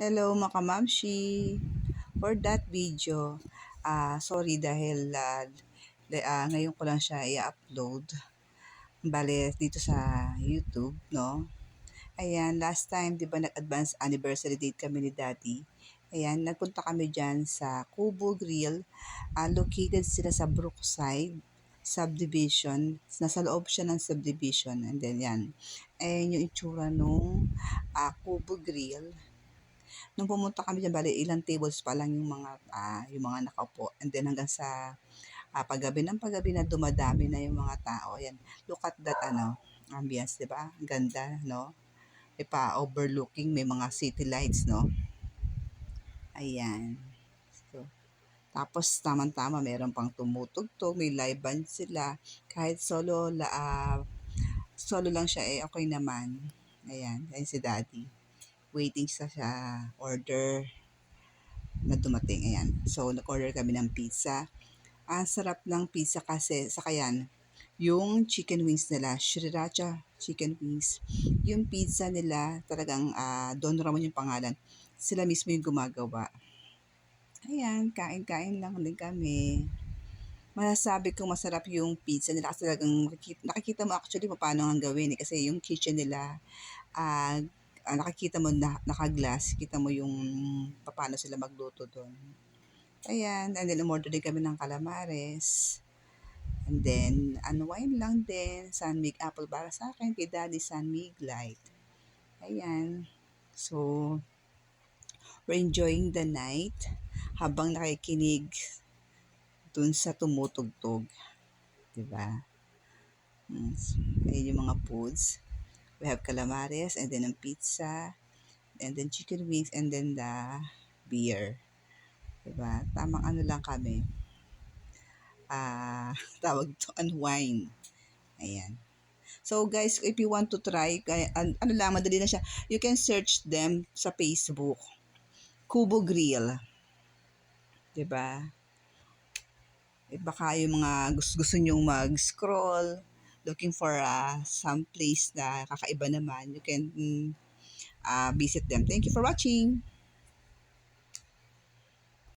Hello mga kamamshi. For that video, ah sorry dahil ah, de- ah, ngayon ko lang siya i-upload. Bale, dito sa YouTube, no? Ayan, last time, di ba nag-advance anniversary date kami ni Daddy? Ayan, nagpunta kami dyan sa Kubo Grill. Ah, located sila sa Brookside subdivision. Nasa loob siya ng subdivision. And then, yan. Ayan yung itsura nung ah, Kubo Grill nung pumunta kami diyan bale ilang tables pa lang yung mga ah, yung mga nakaupo. And then hanggang sa ah, paggabi ng paggabi na dumadami na yung mga tao. Ayan look at that ano ambience di ba? Ganda no? May pa overlooking may mga city lights no? Ayan. So, tapos tamang-tama meron pang tumutugtog may live band sila. Kahit solo la ah, solo lang siya eh okay naman. Ayan ayan si daddy waiting sa sa order na dumating. Ayan. So, nag-order kami ng pizza. Ang sarap ng pizza kasi, sa kayan, yung chicken wings nila, Sriracha chicken wings. Yung pizza nila, talagang uh, Don Ramon yung pangalan. Sila mismo yung gumagawa. Ayan, kain-kain lang din kami. Masasabi kong masarap yung pizza nila kasi talagang nakikita, nakikita mo actually paano ang gawin eh. Kasi yung kitchen nila, uh, uh, nakikita mo na naka-glass, kita mo yung paano sila magluto doon. Ayan, and then umorder din kami ng calamares. And then, unwind lang din, Sunmig apple para sa akin, kay Daddy Sunmig light. Ayan. So, we're enjoying the night habang nakikinig dun sa tumutugtog. Diba? Mm, ayun yung mga foods. We have calamares and then ang pizza and then chicken wings and then the beer. Diba? Tamang ano lang kami. Ah, uh, tawag to unwind. Ayan. So guys, if you want to try, ano lang, madali na siya. You can search them sa Facebook. Kubo Grill. 'Di ba? Eh, baka yung mga gusto, gusto nyong mag-scroll, looking for uh, some place na kakaiba naman, you can uh, visit them. Thank you for watching.